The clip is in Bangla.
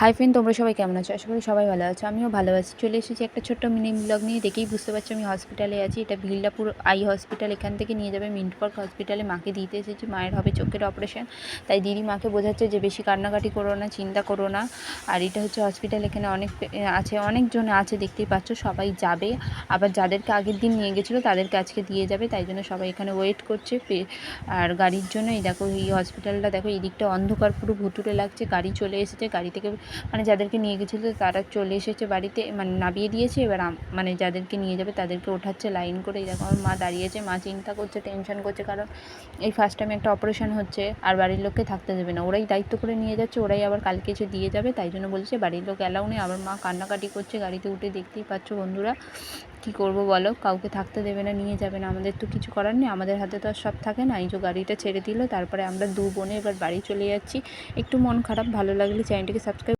হাই ফ্রেন্ড তোমরা সবাই কেমন আছো? আশা করি সবাই ভালো আছো। আমিও ভালো আছি। চলে এসেছি একটা ছোট্ট মিনি ব্লগ নিয়ে। দেখেই বুঝতে পারছি আমি হসপিটালে আছি। এটা ভিল্লাপুর আই হসপিটাল এখান থেকে নিয়ে যাবে মিন্ট পার্ক হসপিটালে মাকে দিতে এসেছি। মায়ের হবে চোখের অপারেশন তাই দিদি মাকে বোঝাচ্ছে যে বেশি কান্নাকাটি করো না, চিন্তা করো না। আর এটা হচ্ছে হসপিটাল এখানে অনেক, আছে, অনেকজন আছে, দেখতেই পাচ্ছ। সবাই যাবে। আবার যাদেরকে আগের দিন নিয়ে গেছিল, তাদেরকে আজকে দিয়ে যাবে। তাই জন্য সবাই এখানে ওয়েট করছে। আর গাড়ির জন্য এই দেখো, এই হসপিটালটা দেখো, এই দিকটা অন্ধকার পুরো ভুতুরে লাগছে। গাড়ি চলে এসেছে। গাড়ি থেকে মানে যাদেরকে নিয়ে গেছিল তারা চলে এসেছে বাড়িতে মানে নামিয়ে দিয়েছে। এবার মানে যাদেরকে নিয়ে যাবে তাদেরকে ওঠাচ্ছে লাইন করে। দেখো, আমার মা দাঁড়িয়েছে, মা চিন্তা করছে টেনশন করছে, কারণ এই ফার্স্ট টাইম একটা অপারেশন হচ্ছে আর বাড়ির লোককে থাকতে দেবে না। ওরাই দায়িত্ব করে নিয়ে যাচ্ছে, ওরাই আবার কালকে এসে দিয়ে যাবে, তাই জন্য বলছে বাড়ির লোক অ্যালাউ নেই। আবার মা কান্নাকাটি করছে, গাড়িতে উঠে দেখতেই পাচ্ছ বন্ধুরা, কি করব বলো? কাউকে থাকতে দেবে না, নিয়ে যাবে না। আমাদের তো কিছু করার নেই, আমাদের হাতে তো আর সব থাকে না। এই যে গাড়িটা ছেড়ে দিল, তারপরে আমরা দু বোনে এবার বাড়ি চলে যাচ্ছি। একটু মন খারাপ, ভালো লাগলে চ্যানেলটিকে সাবস্ক্রাইব